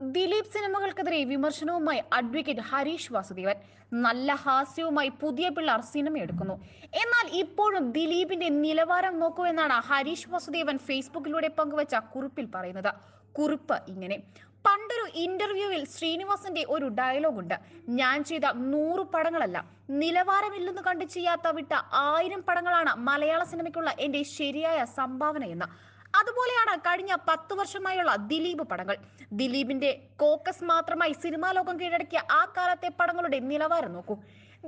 ദിലീപ് സിനിമകൾക്കെതിരെ വിമർശനവുമായി അഡ്വക്കേറ്റ് ഹരീഷ് വാസുദേവൻ. നല്ല ഹാസ്യവുമായി പുതിയ പിള്ളേർ സിനിമയെടുക്കുന്നു. എന്നാൽ ഇപ്പോഴും ദിലീപിന്റെ നിലവാരം നോക്കൂ എന്നാണ് ഹരീഷ് വാസുദേവൻ ഫേസ്ബുക്കിലൂടെ പങ്കുവച്ച കുറിപ്പിൽ പറയുന്നത്. കുറിപ്പ് ഇങ്ങനെ. പണ്ടൊരു ഇന്റർവ്യൂവിൽ ശ്രീനിവാസന്റെ ഒരു ഡയലോഗ് ഉണ്ട് ഞാൻ ചെയ്ത നൂറ് പടങ്ങളല്ല നിലവാരമില്ലെന്ന് കണ്ട് ചെയ്യാത്ത വിട്ട ആയിരം പടങ്ങളാണ് മലയാള സിനിമയ്ക്കുള്ള എന്റെ ശരിയായ സംഭാവന എന്ന് അതുപോലെയാണ് കഴിഞ്ഞ പത്ത് വർഷമായുള്ള ദിലീപ് പടങ്ങൾ. ദിലീപിന്റെ കോക്കസ് മാത്രമായി സിനിമാ ലോകം കീഴടക്കിയ ആ കാലത്തെ പടങ്ങളുടെ നിലവാരം നോക്കൂ.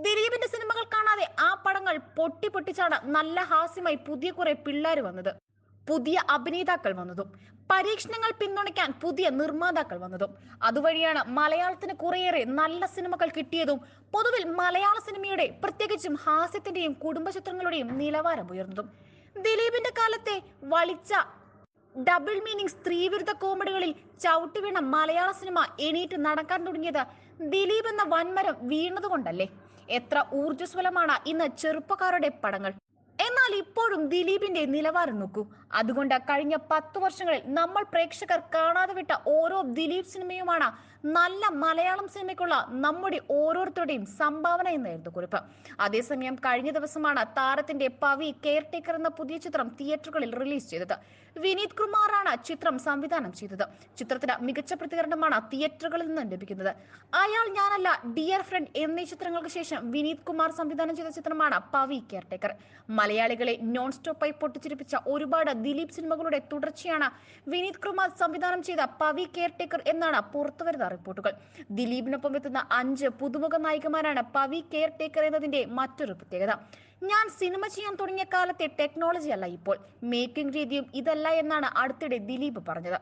ദിലീപിന്റെ സിനിമകൾ കാണാതെ ആ പടങ്ങൾ പൊട്ടി പൊട്ടിച്ചാണ് നല്ല ഹാസ്യമായി പുതിയ കുറെ പിള്ളേർ വന്നത്. പുതിയ അഭിനേതാക്കൾ വന്നതും പരീക്ഷണങ്ങൾ പിന്തുണയ്ക്കാൻ പുതിയ നിർമ്മാതാക്കൾ വന്നതും അതുവഴിയാണ് മലയാളത്തിന് കുറേയേറെ നല്ല സിനിമകൾ കിട്ടിയതും പൊതുവിൽ മലയാള സിനിമയുടെ പ്രത്യേകിച്ചും ഹാസ്യത്തിന്റെയും കുടുംബചിത്രങ്ങളുടെയും നിലവാരം ഉയർന്നതും. ദിലീപിന്റെ കാലത്തെ വളിച്ച ഡബിൾ മീനിങ് സ്ത്രീവിരുദ്ധ കോമഡികളിൽ ചവിട്ടുവീണ മലയാള സിനിമ എണീറ്റ് നടക്കാൻ തുടങ്ങിയത് ദിലീപ് എന്ന വൻമരം വീണതുകൊണ്ടല്ലേ? എത്ര ഊർജസ്വലമാണ് ഇന്ന് ചെറുപ്പക്കാരുടെ പടങ്ങൾ. എന്നാൽ ഇപ്പോഴും ദിലീപിന്റെ നിലവാരം നോക്കൂ. അതുകൊണ്ട് കഴിഞ്ഞ പത്ത് വർഷങ്ങളിൽ നമ്മൾ പ്രേക്ഷകർ കാണാതെ വിട്ട ഓരോ ദിലീപ് സിനിമയുമാണ് നല്ല മലയാളം സിനിമയ്ക്കുള്ള നമ്മുടെ ഓരോരുത്തരുടെയും സംഭാവന എന്നായിരുന്നു കുറിപ്പ്. അതേസമയം കഴിഞ്ഞ ദിവസമാണ് താരത്തിന്റെ പവി കെയർ ടേക്കർ എന്ന പുതിയ ചിത്രം തിയേറ്ററുകളിൽ റിലീസ് ചെയ്തത്. വിനീത് കുമാറാണ് ചിത്രം സംവിധാനം ചെയ്തത്. ചിത്രത്തിന് മികച്ച പ്രതികരണമാണ് തിയേറ്ററുകളിൽ നിന്ന് ലഭിക്കുന്നത്. അയാൾ ഞാനല്ല ഡിയർ ഫ്രണ്ട് എന്നീ ചിത്രങ്ങൾക്ക് ശേഷം വിനീത് കുമാർ സംവിധാനം ചെയ്ത ചിത്രമാണ് പവി കെയർ ടേക്കർ. മലയാളികളെ നോൺ സ്റ്റോപ്പായി പൊട്ടിച്ചിരിപ്പിച്ച ഒരുപാട് ദിലീപ് സിനിമകളുടെ തുടർച്ചയാണ് വിനീത് കുമാർ സംവിധാനം ചെയ്ത പവി കെയർ ടേക്കർ എന്നാണ് പുറത്തുവരുന്ന റിപ്പോർട്ടുകൾ. ദിലീപിനൊപ്പം എത്തുന്ന അഞ്ച് പുതുമുഖ നായികമാരാണ് പവി കെയർ ടേക്കർ എന്നതിന്റെ മറ്റൊരു പ്രത്യേകത. ഞാൻ സിനിമ ചെയ്യാൻ തുടങ്ങിയ കാലത്തെ ടെക്നോളജി അല്ല ഇപ്പോൾ. മേക്കിംഗ് രീതിയും ഇതല്ല എന്നാണ് അടുത്തിടെ ദിലീപ് പറഞ്ഞത്.